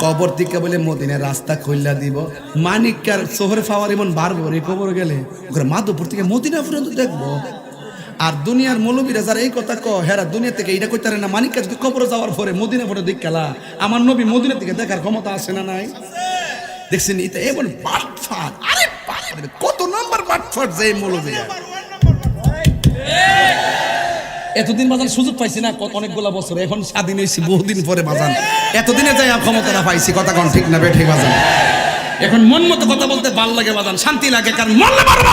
কবরে থেকে বলে মদিনের রাস্তা খুললা দিব। মানিকার শহরে পাওয়ার এমন রে কবর গেলে? মাধবপুর থেকে মদিনা পর্যন্ত দেখব। আর দুনিয়ার মৌলবীরা যারা এই কথা ক হেরা দুনিয়া থেকে এটা কইতারে না মানিকা যদি কবরে যাওয়ার পরে মদিনা পরে দিক খেলা। আমার নবী মদিনা থেকে দেখার ক্ষমতা আছে না নাই? দেখছেন, এটা এমন কত নাম্বার বাটফাট যে এতদিন বাজান সুযোগ পাইছি না অনেকগুলা বছর। এখন স্বাধীন হয়েছি বহুদিন পরে বাজান। এতদিনে যাই ক্ষমতাটা পাইছি কথা কোন ঠিক না বেঠে বাজান। এখন মন মতো কথা বলতে ভালো লাগে বাজান শান্তি লাগে কারণ মরলে পারব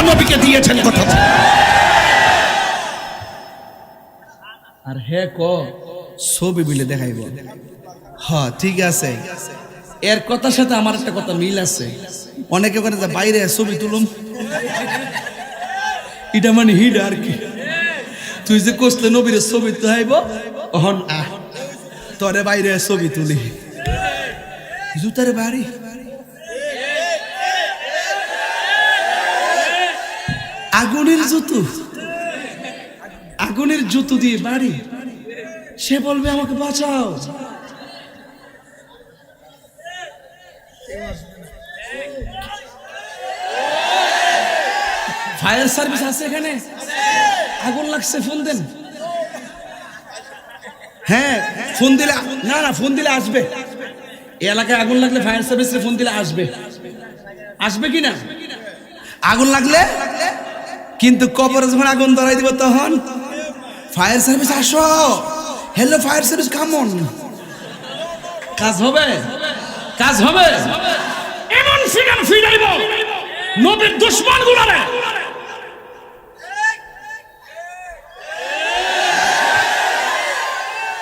আল্লাহ নবীকে দিয়েছেন কথা আর হে ক ছবি বিলে দেখাইব। হ্যাঁ ঠিক আছে। এর কথার সাথে আমার একটা কথা মিল আছে। অনেকে ওখানে যে বাইরে ছবি তুলুম। এটা মানে হিড আর কি। তুই যে কষলে নবীর ছবি তো হাইব অহন আহ। তোরে বাইরে ছবি তুলি। জুতারে বাড়ি। আগুনের জুতো। আগুনের জুতো দিয়ে বাড়ি। সে বলবে, আমাকে বাঁচাও। ফায়ার সার্ভিস আছে এখানে? আগুন লাগছে, ফোন দেন। হ্যাঁ ফোন দিলে, না না, ফোন দিলে আসবে। এলাকায় আগুন লাগলে ফায়ার সার্ভিসে ফোন দিলে আসবে। আসবে কি না? আগুন লাগলে কিন্তু কবরে যখন আগুন ধরাই দিব তখন ফায়ার সার্ভিস আসো। হ্যালো ফায়ার সার্ভিস কামন কাজ হবে? কাজ হবে? এমন ফিগার ফিরাইব নবীর দুশ্মন গুলারে